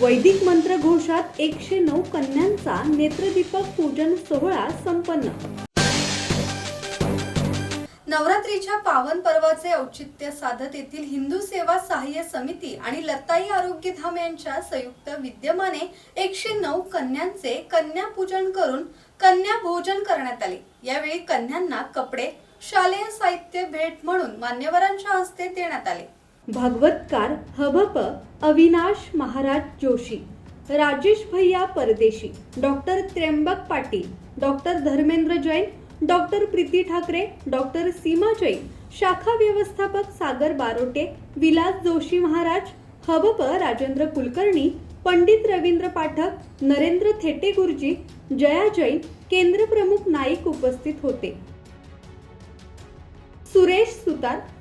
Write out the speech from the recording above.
वैदिक मंत्रघोषात एकशे नऊ कन्यांचा नेत्रदीपक पूजन सोहळा संपन्न. नवरात्रीच्या पावन पर्वाचे औचित्य साधत येथील हिंदू सेवा सहाय्य समिती आणि लताई आरोग्य धाम यांच्या संयुक्त विद्यमाने एकशे नऊ कन्यांचे कन्या पूजन करून कन्या भोजन करण्यात आले. यावेळी कन्यांना कपडे शालेय साहित्य भेट म्हणून मान्यवरांच्या हस्ते देण्यात आले. भागवतकार हभप Avinash Maharaj Joshi Rajesh Bhaiya Pardeshi doctor Trimbak Patil doctor Dharmendra Jain doctor Preeti Thackeray doctor Seema Jain शाखा व्यवस्थापक सागर बारोटे विलास जोशी महाराज हबप राजेंद्र कुलकर्णी पंडित रवींद्र पाठक नरेंद्र थेटे गुरुजी जया जैन केंद्र प्रमुख नाईक उपस्थित होते. सुरेश सुतार